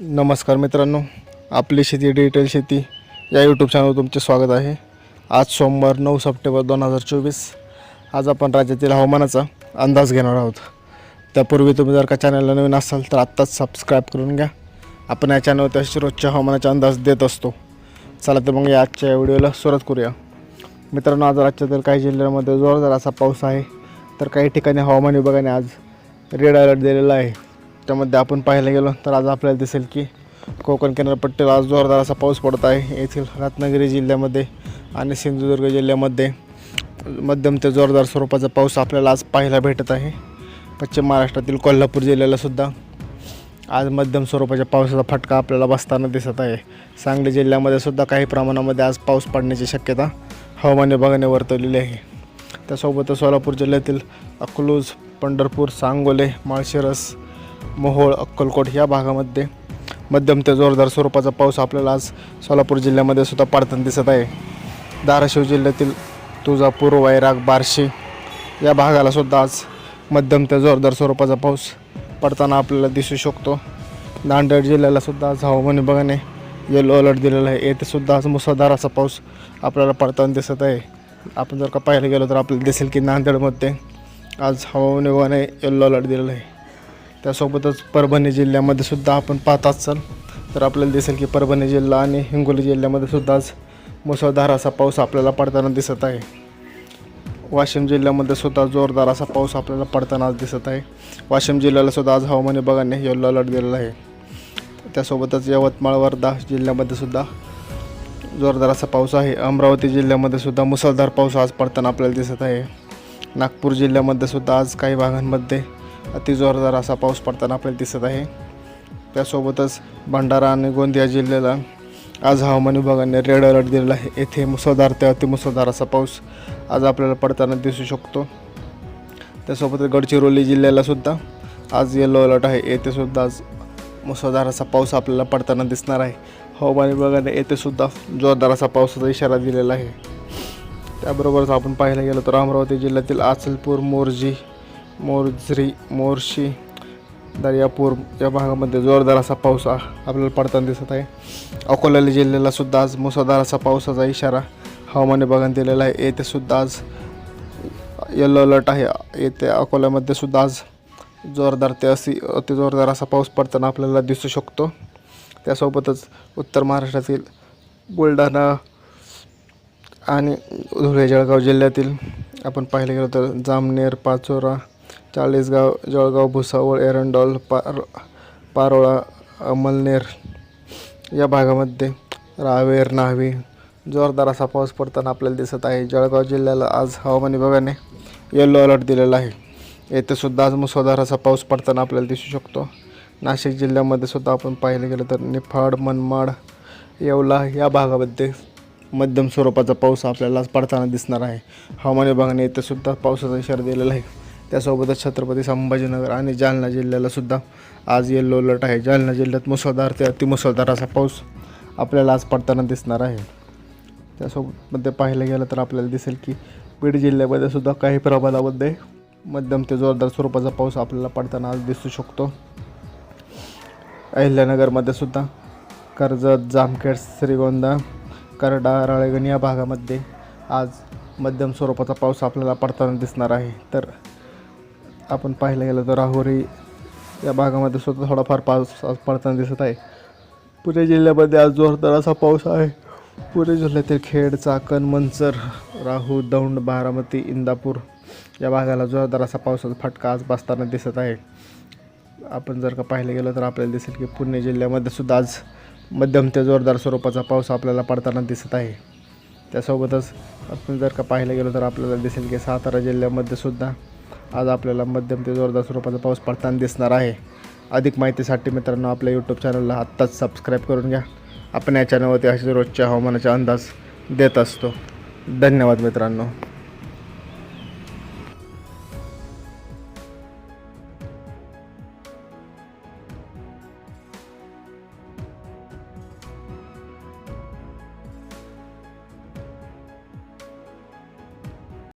नमस्कार मित्रांनो आपली शेती डिजिटल शेती. या यूट्यूब चॅनलवर तुमचे स्वागत आहे. आज सोमवार नऊ सप्टेंबर दोन हजार चोवीस. आज आपण राज्यातील हवामानाचा अंदाज घेणार आहोत. त्यापूर्वी तुम्ही जर का चॅनलला नवीन असाल तर आत्ताच सबस्क्राईब करून घ्या. आपण या चॅनलवर तसे रोजच्या हवामानाचा अंदाज देत असतो. चला तर मग या आजच्या व्हिडिओला सुरुवात करूया. मित्रांनो आज राज्यातील काही जिल्ह्यांमध्ये जोरदार असा पाऊस आहे. तर काही ठिकाणी हवामान विभागाने आज रेड अलर्ट दिलेला आहे. त्यामध्ये आपण पाहायला गेलो तर आज आपल्याला दिसेल की कोकण किनारपट्टीला आज जोरदार असा पाऊस पडत आहे. येथील रत्नागिरी जिल्ह्यामध्ये आणि सिंधुदुर्ग जिल्ह्यामध्ये मध्यम ते जोरदार स्वरूपाचा पाऊस आपल्याला आज पाहायला भेटत आहे. पश्चिम महाराष्ट्रातील कोल्हापूर जिल्ह्यालासुद्धा आज मध्यम स्वरूपाच्या पावसाचा फटका आपल्याला बसताना दिसत आहे. सांगली जिल्ह्यामध्ये सुद्धा काही प्रमाणामध्ये आज पाऊस पडण्याची शक्यता हवामान विभागाने वर्तवलेली आहे. त्यासोबतच सोलापूर जिल्ह्यातील अकलूज पंढरपूर सांगोले माळशिरस मोहोळ अक्कलकोट या भागामध्ये मध्यम ते जोरदार स्वरूपाचा पाऊस आपल्याला आज सोलापूर जिल्ह्यामध्ये सुद्धा पडताना दिसत आहे. धाराशिव जिल्ह्यातील तुळजापूर वैराग बार्शी या भागाला सुद्धा आज मध्यम ते जोरदार स्वरूपाचा पाऊस पडताना आपल्याला दिसू शकतो. नांदेड जिल्ह्याला सुद्धा आज हवामान विभागाने येलो अलर्ट दिलेला आहे. येथे सुद्धा आज मुसळधार असा पाऊस आपल्याला पडताना दिसत आहे. आपण जर का पाहायला गेलो तर आपल्याला दिसेल की नांदेडमध्ये आज हवामान विभागाने येल्लो अलर्ट दिलेला आहे. त्यासोबतच परभणी जिल्ह्यामध्ये सुद्धा आपण पाहत असाल तर आपल्याला दिसेल की परभणी जिल्हा आणि हिंगोली जिल्ह्यामध्ये सुद्धा आज मुसळधार असा पाऊस आपल्याला पडताना दिसत आहे. वाशिम जिल्ह्यामध्ये सुद्धा जोरदार असा पाऊस आपल्याला पडताना आज दिसत आहे. वाशिम जिल्ह्याला सुद्धा आज हवामान विभागाने येल्लो अलर्ट दिलेला आहे. त्यासोबतच यवतमाळ वर्धा जिल्ह्यामध्ये सुद्धा जोरदार असा पाऊस आहे. अमरावती जिल्ह्यामध्ये सुद्धा मुसळधार पाऊस आज पडताना आपल्याला दिसत आहे. नागपूर जिल्ह्यामध्ये सुद्धा आज काही भागांमध्ये अति जोरदार असा पाऊस पडताना आपल्याला दिसत आहे. त्यासोबतच भंडारा आणि गोंदिया जिल्ह्याला आज हवामान विभागाने रेड अलर्ट दिलेला आहे. येथे मुसळधार ते अतिमुसळधार असा पाऊस आज आपल्याला पडताना दिसू शकतो. त्यासोबतच गडचिरोली जिल्ह्याला सुद्धा आज येलो अलर्ट आहे. येथे सुद्धा आज मुसळधार असा पाऊस आपल्याला पडताना दिसणार आहे. हवामान विभागाने येथे सुद्धा जोरदार असा पावसाचा इशारा दिलेला आहे. त्याबरोबरच आपण पाहायला गेलो तर अमरावती जिल्ह्यातील आचलपूर मोरजी मोरझरी मोर्शी दर्यापूर या भागामध्ये जोरदार असा पाऊस आपल्याला पडताना दिसत आहे. अकोला जिल्ह्याला सुद्धा आज मुसळधार असा पावसाचा इशारा हवामान विभागाने दिलेला आहे. येथे सुद्धा आज येलो अलर्ट आहे. येथे अकोल्यामध्ये सुद्धा आज जोरदार ते असी अति जोरदार असा पाऊस पडताना आपल्याला दिसू शकतो. त्यासोबतच उत्तर महाराष्ट्रातील बुलढाणा आणि धुळे जळगाव जिल्ह्यातील आपण पाहिलं गेलं तर जामनेर पाचोरा चाळीसगाव जळगाव भुसावळ एरंडॉल पार पारोळा अमलनेर या भागामध्ये रावेर न्हावी जोरदार असा पाऊस पडताना आपल्याला दिसत आहे. जळगाव जिल्ह्याला आज हवामान विभागाने येलो अलर्ट दिलेला आहे. येथे सुद्धा आज मुसळधार असा पाऊस पडताना आपल्याला दिसू शकतो. नाशिक जिल्ह्यामध्ये सुद्धा आपण पाहिलं गेलं तर निफाड मनमाड येवला या भागामध्ये मध्यम स्वरूपाचा पाऊस आपल्याला आज पडताना दिसणार आहे. हवामान विभागाने येथे सुद्धा पावसाचा इशारा दिलेला आहे. त्यासोबतच छत्रपती संभाजीनगर आणि जालना जिल्ह्याला सुद्धा आज येल्लो अलर्ट आहे. जालना जिल्ह्यात मुसळधार ते अतिमुसळधार असा पाऊस आपल्याला आज पडताना दिसणार आहे. त्यासोबत मध्ये पाहायला गेलं तर आपल्याला दिसेल की बीड जिल्ह्यामध्ये सुद्धा काही प्रमाणामध्ये मध्यम ते जोरदार स्वरूपाचा पाऊस आपल्याला पडताना आज दिसू शकतो. अहिल्यानगरमध्ये सुद्धा कर्जत जामखेड श्रीगोंदा करडा राळेगण या भागामध्ये आज मध्यम स्वरूपाचा पाऊस आपल्याला पडताना दिसणार आहे. तर आपण पाहायला गेलं तर राहुरी या भागामध्ये सुद्धा थोडाफार पाऊस पडताना दिसत आहे. पुणे जिल्ह्यामध्ये आज जोरदार असा पाऊस आहे. पुणे जिल्ह्यातील खेड चाकण मंचर राहू दौंड बारामती इंदापूर या भागाला जोरदार असा पावसाचा फटका आज बसताना दिसत आहे. आपण जर का पाहिलं गेलं तर आपल्याला दिसेल की पुणे जिल्ह्यामध्ये सुद्धा आज मध्यम ते जोरदार स्वरूपाचा पाऊस आपल्याला पडताना दिसत आहे. त्यासोबतच आपण जर का पाहायला गेलो तर आपल्याला दिसेल की सातारा जिल्ह्यामध्ये सुद्धा आज आपल्याला मध्यम ते जोरदार स्वरूपाचा पाऊस पडताना दिसणार आहे. अधिक माहितीसाठी मित्रांनो आपल्या यूट्यूब चॅनलला आत्ताच सबस्क्राईब करून घ्या. आपण या चॅनलवरती असे रोजच्या हवामानाचा अंदाज देत असतो. धन्यवाद मित्रांनो.